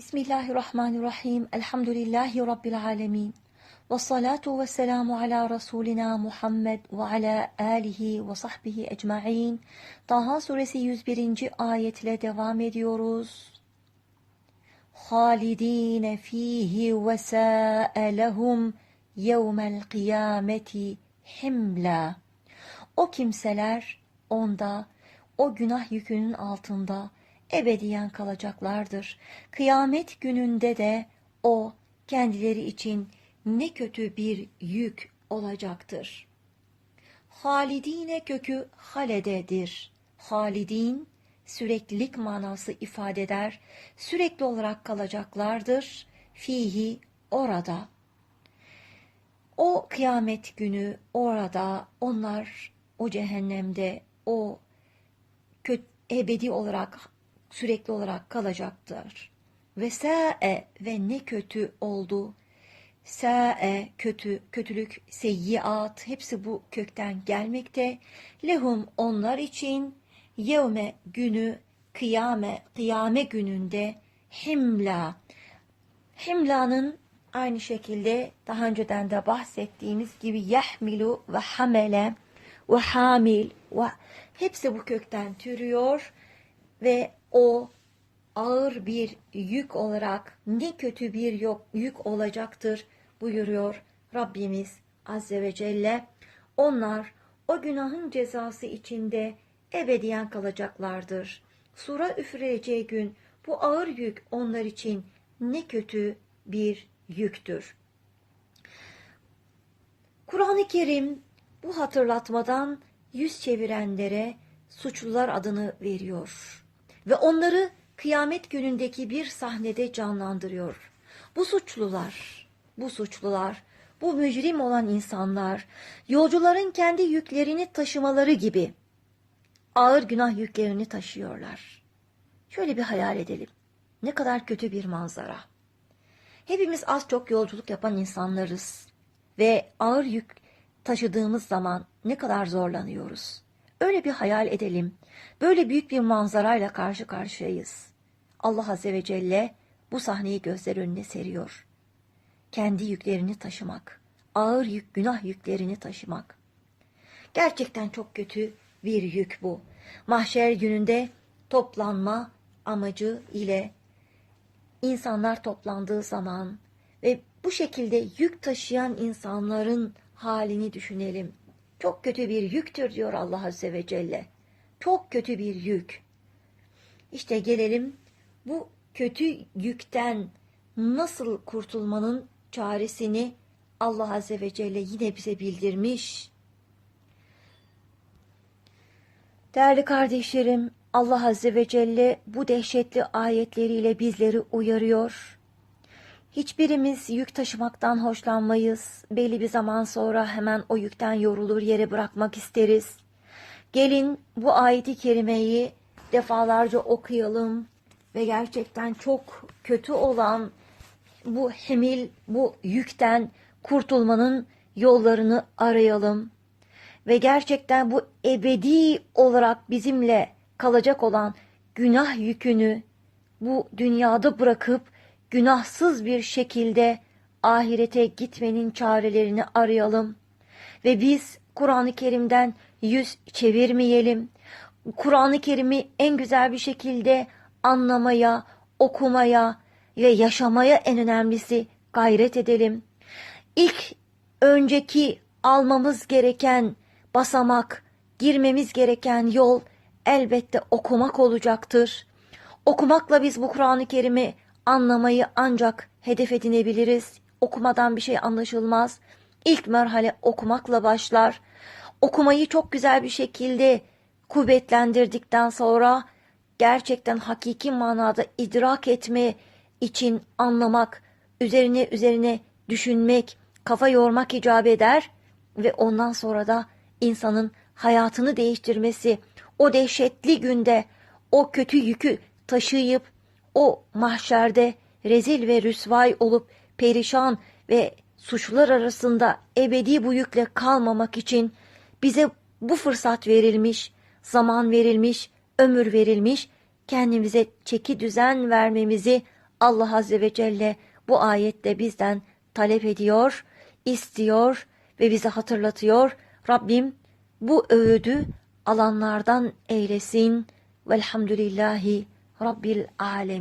Bismillahirrahmanirrahim. Elhamdülillahi Rabbil alemin. Ve salatu ve selamu ala Resulina Muhammed ve ala alihi ve sahbihi ecma'in. Taha suresi 101. ayetle devam ediyoruz. Halidine fihi ve sa'elehum yevmel kıyameti himla. O kimseler onda, o günah yükünün altında ebediyen kalacaklardır. Kıyamet gününde de o kendileri için ne kötü bir yük olacaktır. Halidine kökü halededir. Halidin süreklilik manası ifade eder. Sürekli olarak kalacaklardır. Fihi orada. O kıyamet günü orada onlar o cehennemde o kötü, ebedi olarak sürekli olarak kalacaktır. Ve sa'e ve ne kötü oldu. Sa'e kötü, kötülük, seyyiat hepsi bu kökten gelmekte. Lehum onlar için yevme günü kıyame, kıyame gününde himla. Himlanın aynı şekilde daha önceden de bahsettiğimiz gibi yahmilu ve hamele ve hamil ve hepsi bu kökten türüyor ve o ağır bir yük olarak ne kötü bir yok, yük olacaktır buyuruyor Rabbimiz Azze ve Celle. Onlar o günahın cezası içinde ebediyen kalacaklardır. Sura üfüreceği gün bu ağır yük onlar için ne kötü bir yüktür. Kur'an-ı Kerim bu hatırlatmadan yüz çevirenlere suçlular adını veriyor ve onları kıyamet günündeki bir sahnede canlandırıyor. Bu suçlular, bu suçlular, bu mücrim olan insanlar, yolcuların kendi yüklerini taşımaları gibi ağır günah yüklerini taşıyorlar. Şöyle bir hayal edelim. Ne kadar kötü bir manzara. Hepimiz az çok yolculuk yapan insanlarız ve ağır yük taşıdığımız zaman ne kadar zorlanıyoruz. Öyle bir hayal edelim. Böyle büyük bir manzarayla karşı karşıyayız. Allah Azze ve Celle bu sahneyi gözler önüne seriyor. Kendi yüklerini taşımak, ağır yük, günah yüklerini taşımak. Gerçekten çok kötü bir yük bu. Mahşer gününde toplanma amacı ile insanlar toplandığı zaman ve bu şekilde yük taşıyan insanların halini düşünelim. Çok kötü bir yüktür diyor Allah Azze ve Celle. Çok kötü bir yük. İşte gelelim bu kötü yükten nasıl kurtulmanın çaresini Allah Azze ve Celle yine bize bildirmiş. Değerli kardeşlerim, Allah Azze ve Celle bu dehşetli ayetleriyle bizleri uyarıyor. Hiçbirimiz yük taşımaktan hoşlanmayız. Belli bir zaman sonra hemen o yükten yorulur yere bırakmak isteriz. Gelin bu ayeti kerimeyi defalarca okuyalım ve gerçekten çok kötü olan bu hemil, bu yükten kurtulmanın yollarını arayalım. Ve gerçekten bu ebedi olarak bizimle kalacak olan günah yükünü bu dünyada bırakıp günahsız bir şekilde ahirete gitmenin çarelerini arayalım. Ve biz Kur'an-ı Kerim'den yüz çevirmeyelim. Kur'an-ı Kerim'i en güzel bir şekilde anlamaya, okumaya ve yaşamaya en önemlisi gayret edelim. İlk önceki almamız gereken basamak, girmemiz gereken yol elbette okumak olacaktır. Okumakla biz bu Kur'an-ı Kerim'i anlamayı ancak hedef edinebiliriz. Okumadan bir şey anlaşılmaz. İlk merhale okumakla başlar. Okumayı çok güzel bir şekilde kuvvetlendirdikten sonra gerçekten hakiki manada idrak etme için anlamak, üzerine üzerine düşünmek, kafa yormak icap eder ve ondan sonra da insanın hayatını değiştirmesi, o dehşetli günde o kötü yükü taşıyıp o mahşerde rezil ve rüsvay olup perişan ve suçlular arasında ebedi bu yükle kalmamak için bize bu fırsat verilmiş, zaman verilmiş, ömür verilmiş, kendimize çeki düzen vermemizi Allah Azze ve Celle bu ayette bizden talep ediyor, istiyor ve bize hatırlatıyor. Rabbim bu öğüdü alanlardan eylesin. Velhamdülillahi Rabbil Alemin.